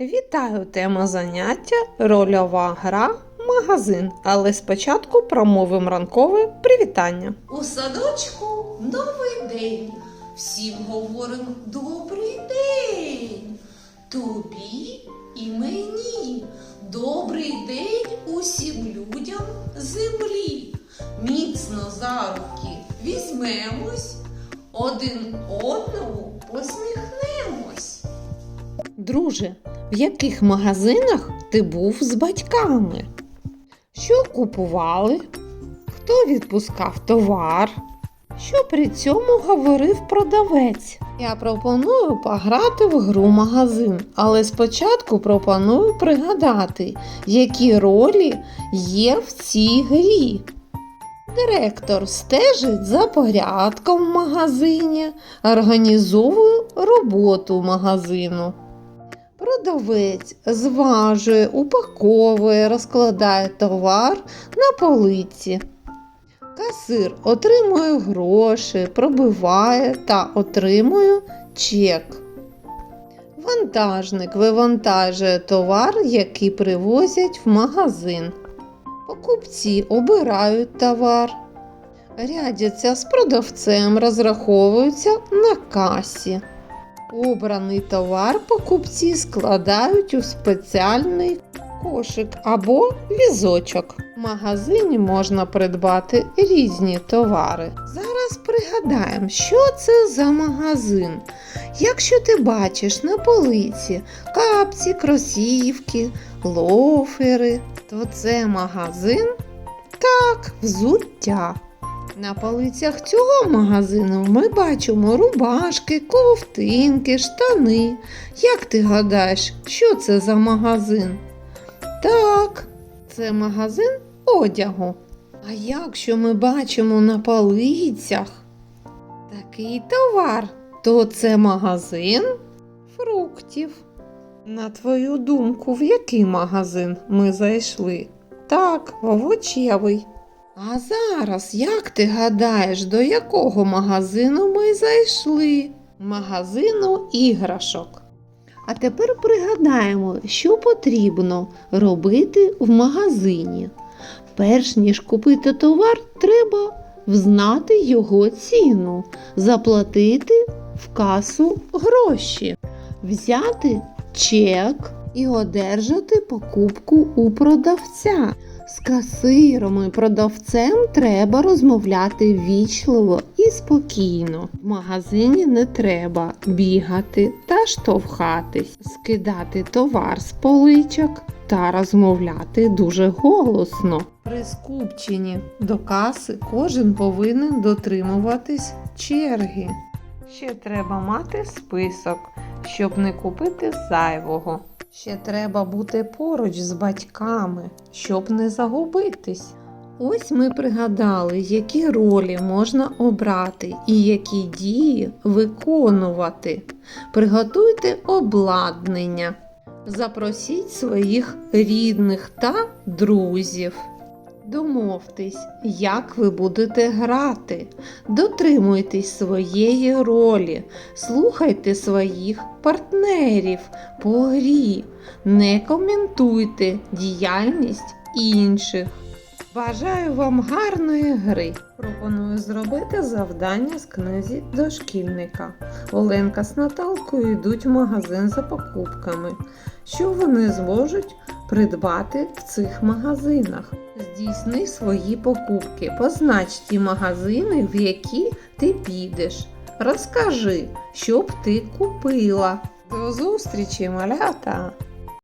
Вітаю! Тема заняття рольова гра магазин. Але спочатку промовимо ранкове привітання. У садочку новий день. Всім говоримо добрий день. Тобі і мені. Добрий день усім людям землі. Міцно за руки візьмемось, один одному посміхнемось. Друже, в яких магазинах ти був з батьками? Що купували? Хто відпускав товар? Що при цьому говорив продавець? Я пропоную пограти в гру магазин, але спочатку пропоную пригадати, які ролі є в цій грі. Директор стежить за порядком в магазині, організовує роботу магазину. Продавець зважує, упаковує, розкладає товар на полиці. Касир отримує гроші, пробиває та отримує чек. Вантажник вивантажує товар, який привозять в магазин. Покупці обирають товар, рядяться з продавцем, розраховуються на касі. Обраний товар покупці складають у спеціальний кошик або візочок. В магазині можна придбати різні товари. Зараз пригадаємо, що це за магазин. Якщо ти бачиш на полиці капці, кросівки, лофери, то це магазин так, взуття. На полицях цього магазину ми бачимо рубашки, ковтинки, штани. Як ти гадаєш, що це за магазин? Так, це магазин одягу. А якщо ми бачимо на полицях такий товар, то це магазин фруктів. На твою думку, в який магазин ми зайшли? Так, овочевий. А зараз, як ти гадаєш, до якого магазину ми зайшли? Магазину іграшок. А тепер пригадаємо, що потрібно робити в магазині. Перш ніж купити товар, треба взнати його ціну, заплатити в касу гроші, взяти чек і одержати покупку у продавця. З касиром і продавцем треба розмовляти вічливо і спокійно. В магазині не треба бігати та штовхатись, скидати товар з поличок та розмовляти дуже голосно. При скупченні до каси кожен повинен дотримуватись черги. Ще треба мати список, щоб не купити зайвого. Ще треба бути поруч з батьками, щоб не загубитись. Ось ми пригадали, які ролі можна обрати і які дії виконувати. Приготуйте обладнання, запросіть своїх рідних та друзів. Домовтесь, як ви будете грати. Дотримуйтесь своєї ролі, слухайте своїх партнерів по грі, не коментуйте діяльність інших. Бажаю вам гарної гри. Пропоную зробити завдання з книзі дошкільника. Оленка з Наталкою йдуть в магазин за покупками. Що вони зможуть придбати в цих магазинах? Здійсни свої покупки, познач ті магазини, в які ти підеш. Розкажи, що б ти купила. До зустрічі, малята!